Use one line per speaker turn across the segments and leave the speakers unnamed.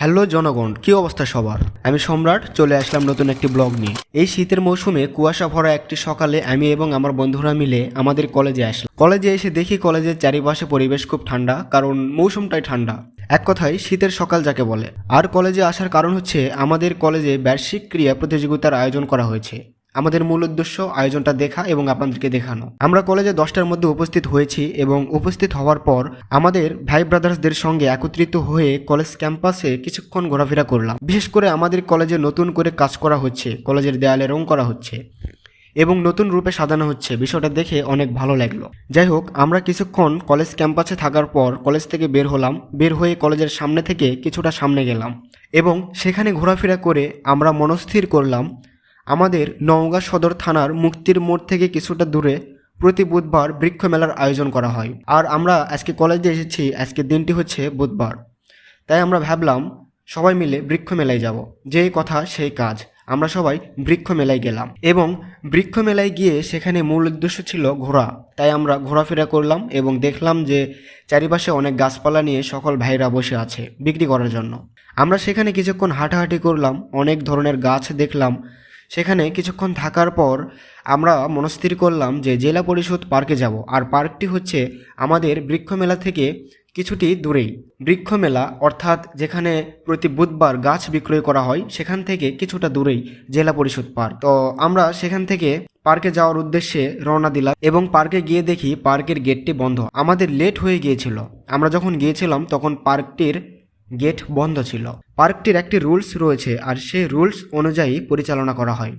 Hello জনগণ, কি অবস্থা সবার? আমি সম্রাট, চলে আসলাম নতুন একটি ব্লগ নিয়ে। এই শীতের মৌসুমে কুয়াশা ভরা একটি সকালে আমি এবং আমার বন্ধুরা মিলে আমাদের কলেজে আসলাম। কলেজে এসে দেখি কলেজের চারিপাশে পরিবেশ খুব ঠান্ডা, কারণ মৌসুমটাই ঠান্ডা। এক কথায়, শীতের সকাল যাকে বলে। আর কলেজে আসার কারণ হচ্ছে আমাদের কলেজে বার্ষিক ক্রিয়া প্রতিযোগিতার আয়োজন করা হয়েছে। আমাদের মূল উদ্দেশ্য আয়োজনটা দেখা এবং আপনাদেরকে দেখানো। আমরা কলেজে দশটার মধ্যে উপস্থিত হয়েছি এবং উপস্থিত হওয়ার পর আমাদের ভাই ব্রাদার্সদের সঙ্গে একত্রিত হয়ে কলেজ ক্যাম্পাসে কিছুক্ষণ ঘোরাফেরা করলাম। বিশেষ করে আমাদের কলেজে নতুন করে কাজ করা হচ্ছে, কলেজের দেয়ালে রং করা হচ্ছে এবং নতুন রূপে সাজানো হচ্ছে। বিষয়টা দেখে অনেক ভালো লাগল। যাই হোক, আমরা কিছুক্ষণ কলেজ ক্যাম্পাসে থাকার পর কলেজ থেকে বের হলাম। বের হয়ে কলেজের সামনে থেকে কিছুটা সামনে গেলাম এবং সেখানে ঘোরাফেরা করে আমরা মনস্থির করলাম আমাদের নওগাঁ সদর থানার মুক্তির মোড় থেকে কিছুটা দূরে প্রতি বুধবার বৃক্ষ মেলার আয়োজন করা হয়। আর আমরা আজকে কলেজে এসেছি, আজকে দিনটি হচ্ছে বুধবার। তাই আমরা ভাবলাম সবাই মিলে বৃক্ষ মেলায় যাব। যেই কথা, সেই কাজ। আমরা সবাই বৃক্ষ মেলায় গেলাম। এবং বৃক্ষ মেলায় গিয়ে সেখানে মূল উদ্দেশ্য ছিল ঘোরা। তাই আমরা ঘোরাফেরা করলাম এবং দেখলাম যে চারিপাশে অনেক গাছপালা নিয়ে সকল ভাইরা বসে আছে বিক্রি করার জন্য। আমরা সেখানে কিছুক্ষণ হাঁটাহাঁটি করলাম, অনেক ধরনের গাছ দেখলাম সেখানে কিছুক্ষণ থাকার পর আমরা মনস্থির করলাম যে জেলা পরিষদ পার্কে যাব। আর পার্কটি হচ্ছে আমাদের বৃক্ষমেলা থেকে কিছুটি দূরেই। বৃক্ষমেলা, অর্থাৎ যেখানে প্রতি বুধবার গাছ বিক্রয় করা হয়, সেখান থেকে কিছুটা দূরেই জেলা পরিষদ পার্ক। তো আমরা সেখান থেকে পার্কে যাওয়ার উদ্দেশ্যে রওনা দিলাম এবং পার্কে গিয়ে দেখি পার্কের গেটটি বন্ধ। আমাদের লেট হয়ে গিয়েছিল। আমরা যখন গিয়েছিলাম, তখন পার্কটির গেট বন্ধ ছিল। পার্কটির একটি রুলস রয়েছে আর সেই রুলস অনুযায়ী পরিচালনা করা হয়।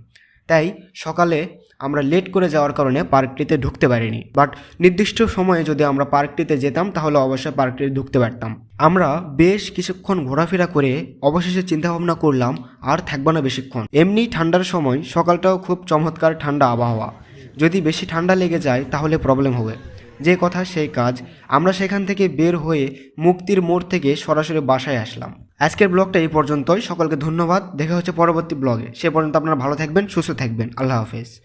তাই সকালে আমরা লেট করে যাওয়ার কারণে পার্কটিতে ঢুকতে পারিনি। বাট নির্দিষ্ট সময়ে যদি আমরা পার্কটিতে যেতাম, তাহলে অবশ্যই পার্কটিতে ঢুকতে পারতাম। আমরা বেশ কিছুক্ষণ ঘোরাফেরা করে অবশেষে চিন্তাভাবনা করলাম, আর থাকব না বেশিক্ষণ। এমনি ঠান্ডার সময় সকালটাও খুব চমৎকার ঠান্ডা আবহাওয়া। যদি বেশি ঠান্ডা লেগে যায়, তাহলে প্রবলেম হবে। যে কথা সেই কাজ, আমরা সেখান থেকে বের হয়ে মুক্তির মোড় থেকে সরাসরি বাসায় আসলাম। আজকের ব্লগটা এই পর্যন্তই। সকলকে ধন্যবাদ। দেখা হচ্ছে পরবর্তী ব্লগে। সে পর্যন্ত আপনারা ভালো থাকবেন, সুস্থ থাকবেন। আল্লাহ হাফেজ।